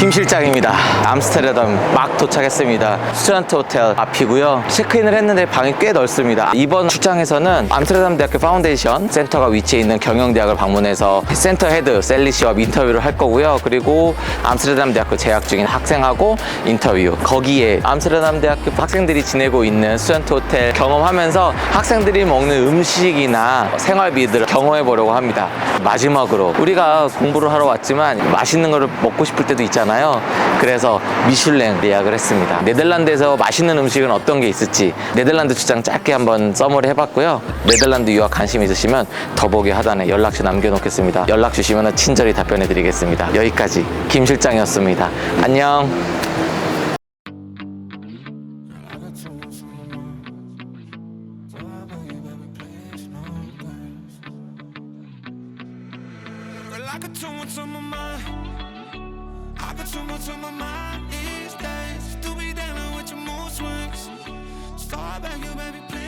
김 실장입니다. 암스테르담 막 도착했습니다. 스튜던트 호텔 앞이고요. 체크인을 했는데 방이 꽤 넓습니다. 이번 출장에서는 암스테르담 대학교 파운데이션 센터가 위치해 있는 경영대학을 방문해서 센터 헤드 셀리 씨와 인터뷰를 할 거고요. 그리고 암스테르담 대학교 재학 중인 학생하고 인터뷰. 거기에 암스테르담 대학교 학생들이 지내고 있는 스튜던트 호텔 경험하면서 학생들이 먹는 음식이나 생활비들을 경험해 보려고 합니다. 마지막으로 우리가 공부를 하러 왔지만 맛있는 거를 먹고 싶을 때도 있잖아요. 그래서 미슐랭 예약을 했습니다. 네덜란드에서 맛있는 음식은 어떤 게 있을지 네덜란드 출장 짧게 한번 써머리 해봤고요. 네덜란드 유학 관심 있으시면 더보기 하단에 연락처 남겨놓겠습니다. 연락 주시면 친절히 답변해 드리겠습니다. 여기까지 김 실장이었습니다. 안녕. I got too much on my mind. Got too much on my mind these days. To be dealing with your mood swings. Start back, you baby, please.